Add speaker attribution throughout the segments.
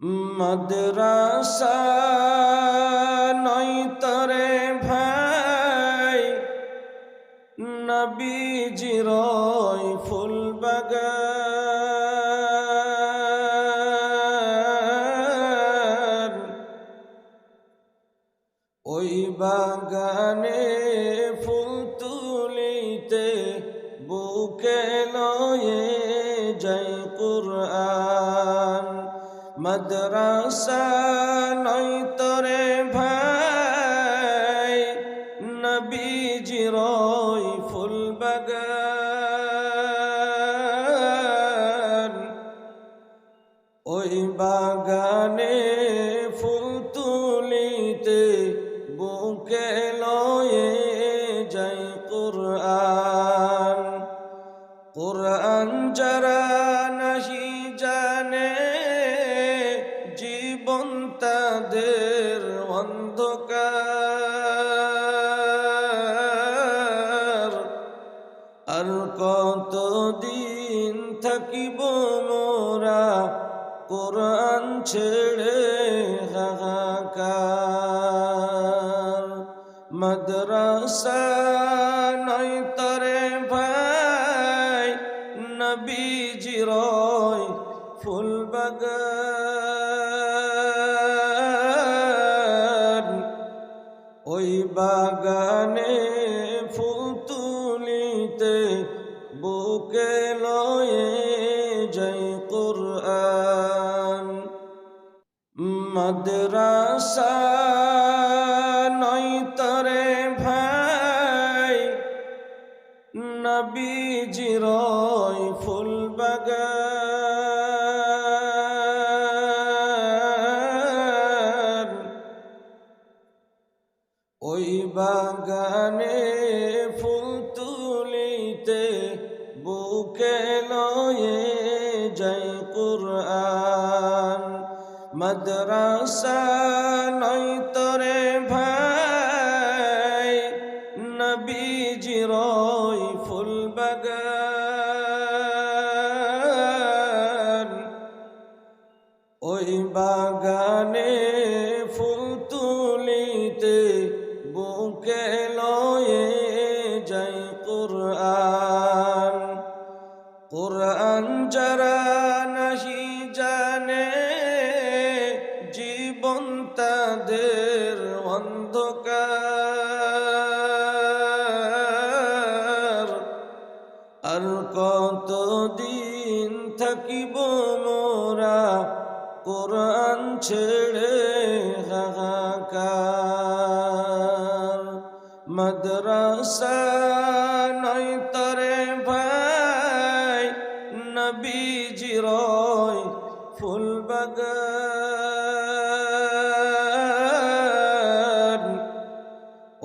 Speaker 1: মাদ্রাসা নয় তরে ভাই, নবীজির ফুল বাগান ওই বাগানে ফুল তুলিতে বুকে লয়ে জয় কুরআন। মাদ্রাসা নয় তরে ভাই নবীজির ফুল বাগান। ওই বাগানে ফুল তুলিতে বুকে লয়ে যাই কুরআন। কুরআন যারা তাদের অন্ধকার। আর কতদিন থাকিব মোরা কোরআন ছেড়ে হাহাকার? মাদ্রাসা নয় তরে ভাই, নবীজির ফুল বাগান বাগানে ফুল তুলিতে বুকে লয়ে জয় কুরআন। মাদ্রাসা নয় তরে ভাই নবীজির ফুল বাগান বাগানে ফুল তুলিতে বুকে লয়ে জয় কুরআন। মাদ্রাসা নয় তরে ভাই নবীজির ফুল বাগান। ওই বাগানে জীবন তাদের অন্ধকার। আর কতদিন থাকিব মোরা কোরআন ছেড়ে হাহাকার? মাদ্রাসা নয় তরে ভাই ফুল বাগান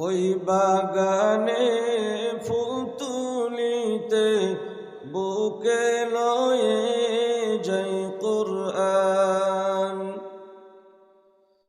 Speaker 1: ওই বাগানে ফুল তুলিতে বুকে লয়ে জয় কোরআন।